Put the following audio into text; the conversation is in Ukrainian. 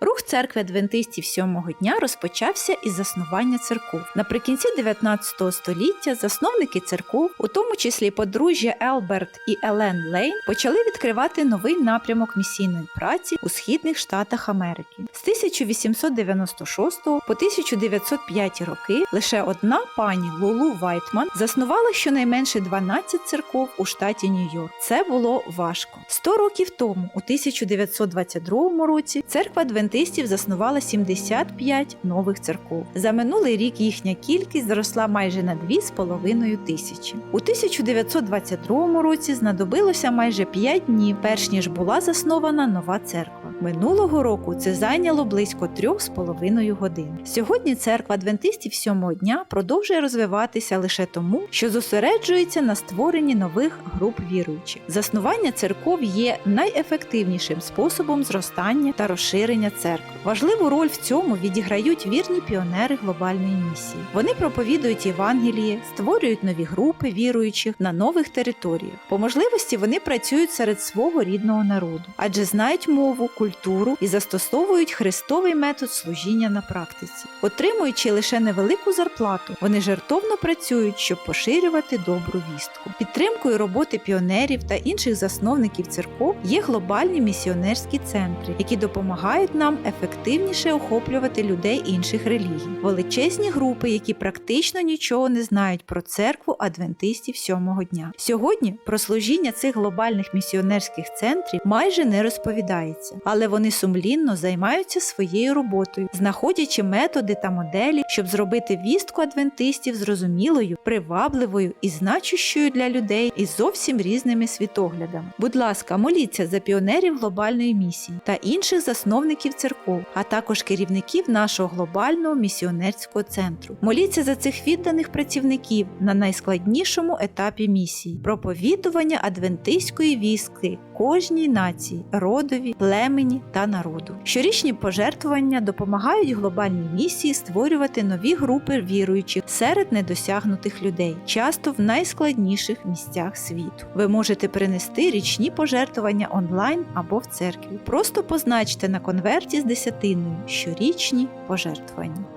Рух церкви адвентистів сьомого дня розпочався із заснування церков. Наприкінці 19 століття засновники церков, у тому числі подружжя Елберт і Елен Лейн, почали відкривати новий напрямок місійної праці у східних штатах Америки. З 1896 по 1905 роки лише одна пані Лулу Вайтман заснувала щонайменше 12 церков у штаті Нью-Йорк. Це було важко. 100 років тому, у 1922 році, церква адвентистів заснувала 75 нових церков. За минулий рік їхня кількість зросла майже на 2,5 тисячі. У 1922 році знадобилося майже 5 днів, перш ніж була заснована нова церква. Минулого року це зайняло близько 3,5 годин. Сьогодні церква адвентистів сьомого дня продовжує розвиватися лише тому, що зосереджується на створенні нових груп віруючих. Заснування церков є найефективнішим способом зростання та розширення церкви. Важливу роль в цьому відіграють вірні піонери глобальної місії. Вони проповідують Євангеліє, створюють нові групи віруючих на нових територіях. По можливості вони працюють серед свого рідного народу, адже знають мову, культуру і застосовують христовий метод служіння на практиці, отримуючи лише невелику зарплату. Вони жертовно працюють, щоб поширювати добру вістку. Підтримкою роботи піонерів та інших засновників церков є глобальні місіонерські центри, які допомагають нам ефективніше охоплювати людей інших релігій, величезні групи, які практично нічого не знають про церкву адвентистів сьомого дня. Сьогодні про служіння цих глобальних місіонерських центрів майже не розповідається, але вони сумлінно займаються своєю роботою, знаходячи методи та моделі, щоб зробити вістку адвентистів зрозумілою, привабливою і значущою для людей із зовсім різними світоглядами. Будь ласка, моліться за піонерів глобальної місії та інших засновників церков, а також керівників нашого глобального місіонерського центру. Моліться за цих відданих працівників на найскладнішому етапі місії проповідування адвентистської вістки кожній нації, родові, племені та народу. Щорічні пожертвування допомагають глобальній місії створювати нові групи віруючих серед недосягнутих людей, часто в найскладніших місцях світу. Ви можете принести річні пожертвування онлайн або в церкві. Просто позначте на конверті з десятиною щорічні пожертвування.